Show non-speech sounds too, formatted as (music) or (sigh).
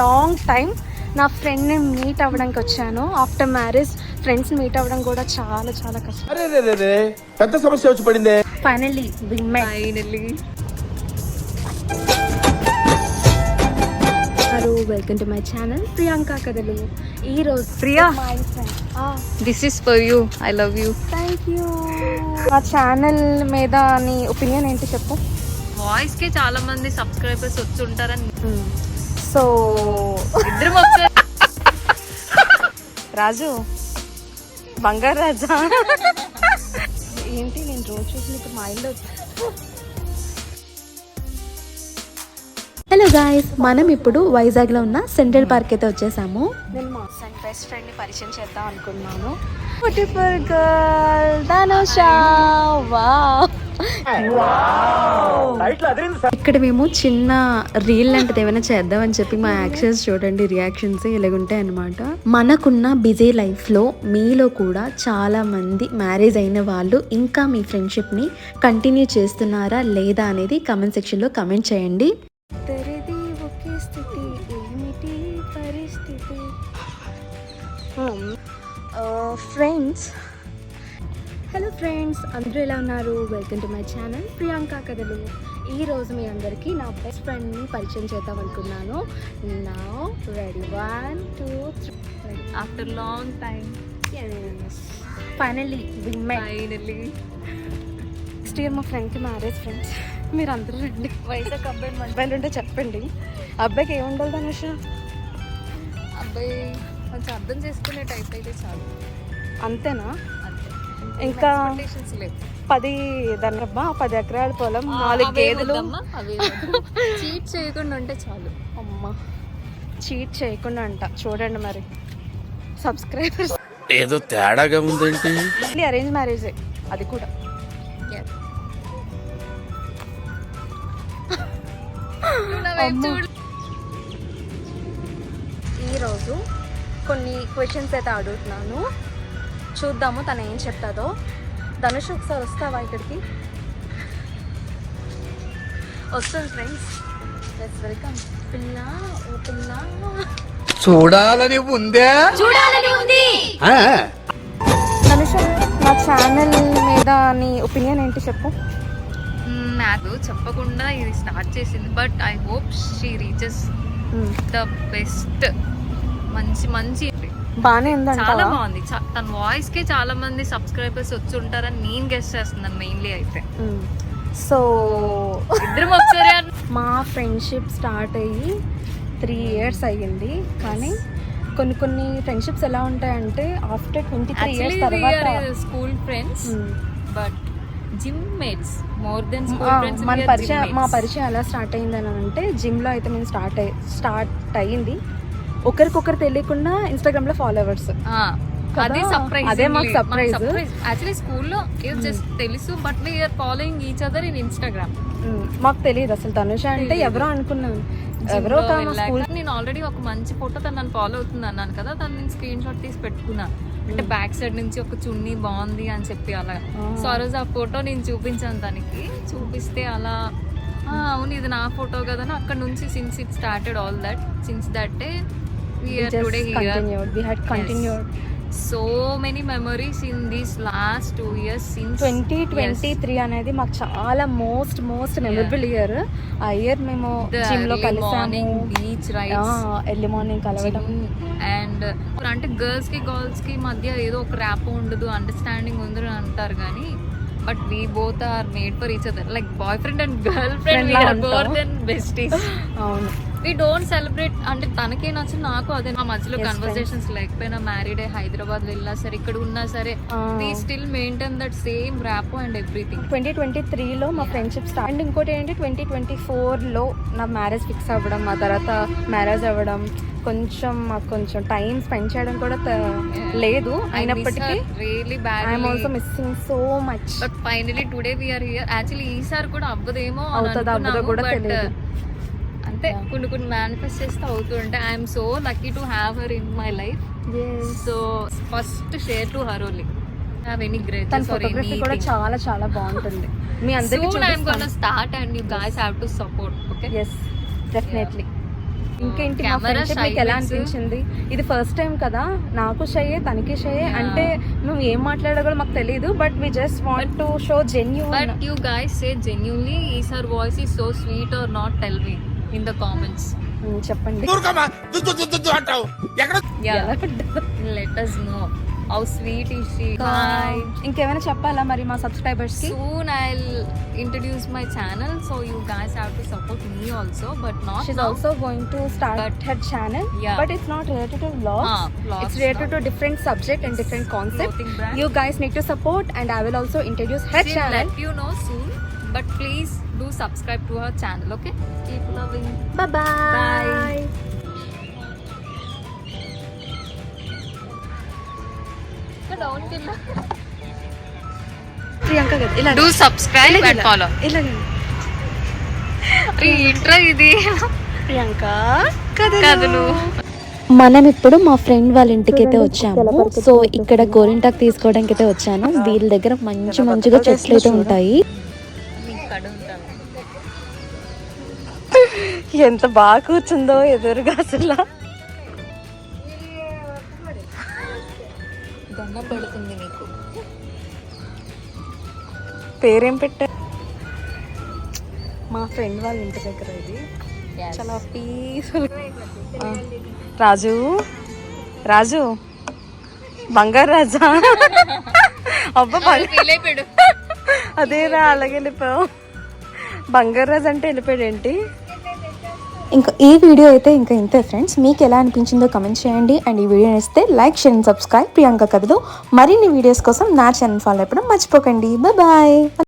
Long time నా ఫ్రెండ్ని meet అవ్వడానికి వచ్చాను. ఆఫ్టర్ మ్యారేజ్ ఫ్రెండ్స్ మీట్ అవ్వడం కూడా చాలా చాలా కష్టం. పెద్ద సమస్య వచ్చి పడిందే. Finally finally hello welcome to my channel Priyanka కథలు ఈ రోజు Priya. My friend this is for you I love you thank you మా ఛానల్ మీద నీ ఒపీనియన్ ఏంటి చెప్పు? వాయిస్కి చాలా మంది సబ్స్క్రైబర్స్ వచ్చి ఉంటారని. సో ఇద్దరు రాజు బంగారు రాజా. ఏంటి నేను రోజు చూసి నీకు మైండ్ హలో గాయస్ మనం ఇప్పుడు వైజాగ్లో ఉన్న సెంట్రల్ పార్క్ అయితే వచ్చేసాము. నేను మా సన్ బెస్ట్ ఫ్రెండ్ని పరిచయం చేద్దాం అనుకున్నాను. Beautiful girl Dhanusha wow. ఇక్కడ మేము చిన్న రీల్ లాంటిది ఏమైనా చేద్దామని చెప్పి మా యాక్షన్స్ చూడండి రియాక్షన్స్ ఇలాగుంటాయి అనమాట మనకున్న బిజీ లైఫ్లో మీలో కూడా చాలా మంది మ్యారేజ్ అయిన వాళ్ళు ఇంకా మీ ఫ్రెండ్షిప్ని కంటిన్యూ చేస్తున్నారా లేదా అనేది కమెంట్ సెక్షన్లో కమెంట్ చేయండి. తెరిది ఒకే స్థితి ఏమిటి పరిస్థితి? ఫ్రెండ్స్ హలో ఫ్రెండ్స్ అందరూ ఎలా ఉన్నారు? Welcome to my channel Priyanka కథలు. ఈ రోజు మీ అందరికీ నా బెస్ట్ ఫ్రెండ్ని పరిచయం చేద్దాం అనుకున్నాను. నా ready one two three after long time finally finally next year మా ఫ్రెండ్కి మ్యారేజ్ ఫ్రెండ్స్ మీరు అందరూ రండి. వైజాగ్ అబ్బాయి మొబైల్ ఉంటే చెప్పండి. అబ్బాయికి ఏముండాలి ధనుష అబ్బాయి కొంచెం అర్థం చేసుకునే టైప్ అయితే చాలు. అంతేనా? అంతే ఇంకా పది దానిరబ్బా పది ఎకరాల పొలం నాలుగు గేదెలు. చీట్ చేయకుండా ఉంటే చాలు. అమ్మ చీట్ చేయకుండా అంట. చూడండి మరి. సబ్స్క్రైబర్స్ ఏదో తేడాగా ఉందేంటి అరేంజ్ మ్యారేజే అది కూడా. (laughs) ఈరోజు కొన్ని క్వశ్చన్స్ అయితే అడుగుతున్నాను. చూద్దాము తను ఏం చెప్తాదో. ధనుష్ ఒకసారి వస్తావా ఇక్కడికి? వస్తుంది ఫ్రెండ్స్. లెట్స్ వెల్కమ్ పిల్ల ఓ పిల్ల. చూడాలని ఉందే? ఆ. ధనుష్ నా ఛానల్ మీద నీ ఒపీనియన్ ఏంటి చెప్పు. నాకు చెప్పకుండా ఇది స్టార్ట్ చేసింది but I hope she reaches the best మంచి మంచి చాలా ఉందంట బాగుంది. చా- తన వాయిస్ కే చాలా మంది సబ్స్క్రైబర్స్ వచ్చి ఉంటారని నేను గెస్ట్ చేస్తున్నాను మెయిన్లీ అయితే. సో ఇద్దరం ఒకసారి మా ఫ్రెండ్షిప్ స్టార్ట్ అయ్యి త్రీ ఇయర్స్ అయ్యింది. కానీ కొన్ని కొన్ని ఫ్రెండ్షిప్స్ ఎలా ఉంటాయంటే ఆఫ్టర్ ట్వంటీ త్రీ ఇయర్స్ తర్వాత school friends. But gym mates more than ఆ, స్కూల్ ఫ్రెండ్స్ మన పరిచయం మా పరిచయం ఎలా స్టార్ట్ అయింది అని అంటే జిమ్లో అయితే మేము స్టార్ట్ అయ్యి స్టార్ట్ అయ్యింది. ఒకరికొకరు తెలియకుండా ఇన్స్టాగ్రామ్లో ఫాలోవర్స్ అదే? సర్ప్రైజ్ అదే మాకు surprise. యాక్చువల్లీ స్కూల్లో ఇది జస్ట్ తెలుసు but we're following each other in Instagram మాకు తెలియదు అసలు ధనుష అంటే. ఎవరో అనుకున్నాను. ఎవరో నేను ఆల్రెడీ ఒక మంచి ఫోటో తను నన్ను ఫాలో అవుతుంది అన్నాను కదా తను నేను స్క్రీన్ షాట్ తీసి పెట్టుకున్నా. అంటే బ్యాక్ సైడ్ నుంచి ఒక చున్నీ బాగుంది అని చెప్పి అలా. సో ఆ రోజు ఆ ఫోటో నేను చూపించాను తనకి. చూపిస్తే అలా "ఆ, అవును ఇది నా ఫోటో కదా అక్కడ నుంచి since it started all that since that day we're today here continued we had continued so many memories in these last two years since twenty twenty three అనేది మాకు చాలా మోస్ట్ మోస్ట్ మెమరబుల్ ఇయర్ ఆ year మేము జిమ్లో కలిసాము. Beach rides early morning కలవడం and అంటే గర్ల్స్కి గర్ల్స్కి మధ్య ఏదో ఒక ర్యాప్ ఉండదు అండర్స్టాండింగ్ ఉంది అని అంటారు కానీ but we both are made for each other like boyfriend and girlfriend besties అవును. వీ డోంట్ సెలబ్రేట్ అంటే తనకే నచ్చు నాకు అదే మా మధ్యలో కన్వర్సేషన్స్ లేకపోయినా మ్యారీడ్ అయ్యి హైదరాబాద్ వెళ్ళినా సరే ఇక్కడ ఉన్నా సరే. We still maintain that same rap and everything twenty twenty త్రీలో మా ఫ్రెండ్షిప్ స్టార్ట్ అండ్ ఇంకోటి ఏంటి ట్వంటీ ట్వంటీ ఫోర్లో నా మ్యారేజ్ ఫిక్స్ అవ్వడం ఆ తర్వాత మ్యారేజ్ అవ్వడం కొంచెం మాకు కొంచెం టైం స్పెండ్ చేయడం కూడా లేదు. అయినప్పటికీ really I'm also bad missing so much but finally today we're here actually ఈసారి కూడా అవ్వదేమో అవుతుందో అవ్వదో కూడా తెలియదు. అంతే కొన్ని కొన్ని మేనిఫెస్ట్ చేస్తే అవుతుంటే I'm so lucky to have her in my life so first share to her only have any great తన ఫోటోగ్రఫీ కూడా చాలా చాలా బాగుంటుంది. మీ అందరికీ start and you guys have to support. Okay. Yes definitely ఇంకేంటి మా ఫ్రెండ్షిప్ మీకు ఎలా. అనిపించింది? ఇది ఫస్ట్ టైం కదా? నాకు షయ్యే తనకి షయ్యే. అంటే మేము ఏం మాట్లాడగలో మాకు తెలియదు but we just want to show జెన్యూ but you guys say genuinely is her voice is so sweet are not tell me in the comments చెప్పండి అంటావు ఎక్కడ let us know how sweet is she hi ఇంకేమైనా చెప్పాలా మరి మా సబ్స్క్రైబర్స్కి soon i'll introduce my channel so you guys have to support me also but not She's now. also going to start But- her channel, Yeah. but it's not related to vlogs. Ah, vlogs, it's related no. to different subject and different concept. Clothing brand. You guys need to support, and I will also introduce her She'll do subscribe to our channel okay keep loving bye bye down Priyanka ఇలా do subscribe and follow ఇలా మనం ఇప్పుడు మా friend వాళ్ళ ఇంటికి అయితే వచ్చాము. So ఇక్కడ గోరింటాక్ తీసుకోవడానికి అయితే వచ్చాను. వీళ్ళ దగ్గర మంచి మంచిగా చెట్లు అయితే ఉంటాయి. ఎంత బాగా కూర్చుందో ఎదురుగా అసలు. దండం పెడుతుంది నీకు పేరేం పెట్టా? మా ఫ్రెండ్ వాళ్ళ ఇంటి దగ్గర ఇది. చాలా పీస్ఫుల్ రాజు? రాజు? బంగారు రాజా? అబ్బా అదేరా అలాగే వెళ్ళిపోయావు. బంగారు రాజు అంటే వెళ్ళిపోయాడు ఏంటి? ఇంకా ఈ వీడియో అయితే ఇంకా ఇంతే ఫ్రెండ్స్ మీకు ఎలా అనిపించిందో కమెంట్ చేయండి. అండ్ ఈ వీడియో నచ్చితే like share and subscribe Priyanka కథలు. మరిన్ని వీడియోస్ కోసం నా ఛానల్ ఫాలో అయిపోవడం మర్చిపోకండి. బాయ్